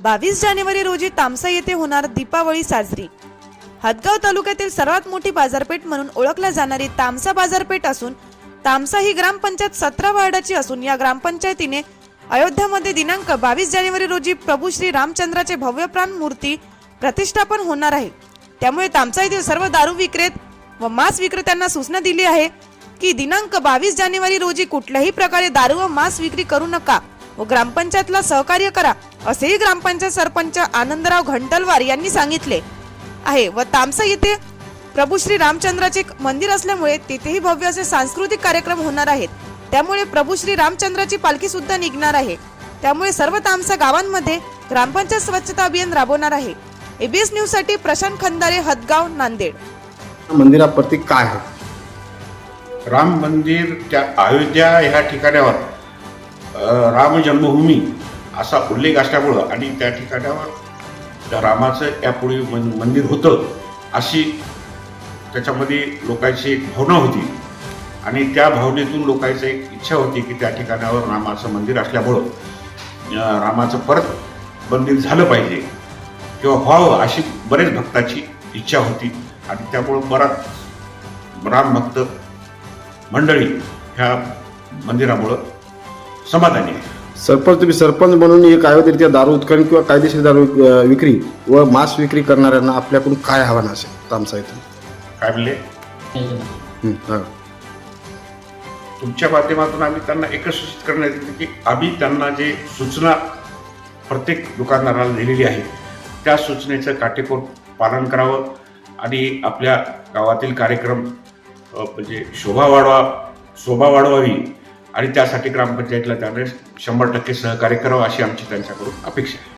बावीस जानेवारी रोजी तामसा येथे होणार दीपावली साजरी. हदगाव तालुक्यातील सर्वात मोठी बाजारपेठ म्हणून ओळखल्या जाणारी तामसा बाजारपेठ असून तामसा ही ग्रामपंचायत सतरा वार्डाची असून या ग्रामपंचायतीने अयोध्यामध्ये दिनांक बावीस जानेवारी रोजी प्रभू श्री रामचंद्राचे भव्य प्राण मूर्ती प्रतिष्ठापन होणार आहे. त्यामुळे तामसा येथील सर्व दारू विक्रेत व मांस विक्रेत्यांना सूचना दिली आहे की दिनांक बावीस जानेवारी रोजी कुठल्याही प्रकारे दारू व मांस विक्री करू नका व ग्रामपंचायतला सहकार्य करा. असेही ग्रामपंचायत सरपंच आनंदराव घंटलवार यांनी सांगितले आहे. व तामसा येथे प्रभू श्री रामचंद्राचे मंदिर असल्यामुळे तेथेही भव्य असे सांस्कृतिक कार्यक्रम होणार आहेत. त्यामुळे प्रभू श्री रामचंद्राची पालखी सुद्धा निघणार आहे. त्यामुळे सर्व तामसा गावांमध्ये ग्रामपंचायत स्वच्छता अभियान राबवणार आहे. एबीएस न्यूजसाठी प्रशांत खंदारे हदगाव नांदेड. मंदिरा प्रतीक काय आहे? राम मंदिर त्या अयोध्या ह्या ठिकाणावर राम जन्मभूमी असा उल्लेख असल्यामुळं आणि त्या ठिकाणावर रामाचं यापूर्वी मन मंदिर होतं अशी त्याच्यामध्ये लोकांची एक भावना होती. आणि त्या भावनेतून लोकांची एक इच्छा होती की त्या ठिकाणावर रामाचं मंदिर असल्यामुळं रामाचं परत मंदिर झालं पाहिजे. किंवा व्हावं अशी बरेच भक्ताची इच्छा होती. आणि त्यामुळं बराच रामभक्त मंडळी ह्या मंदिरामुळं समाधानी आहे सरपंच तुम्ही सरपंच म्हणून एक अयोध्येच्या दारू उत्खनन किंवा कायदेशीर दारू विक्री व मांस विक्री करणाऱ्यांना आपल्याकडून काय आव्हान असेल तामसा इथून काय म्हणले हं, हा. तुमच्या माध्यमातून आम्ही त्यांना एकच सूचित करण्यात येते की आम्ही त्यांना जे सूचना प्रत्येक दुकानदाराला दिलेली आहे त्या सूचनेचं काटेकोर पालन करावं आणि आपल्या गावातील कार्यक्रम अ, म्हणजे शोभा वाढवा शोभा वाढवावी आणि त्यासाठी ग्रामपंचायतीला त्याने शंभर टक्के सहकार्य करावं अशी आमची त्यांच्याकडून अपेक्षा आहे.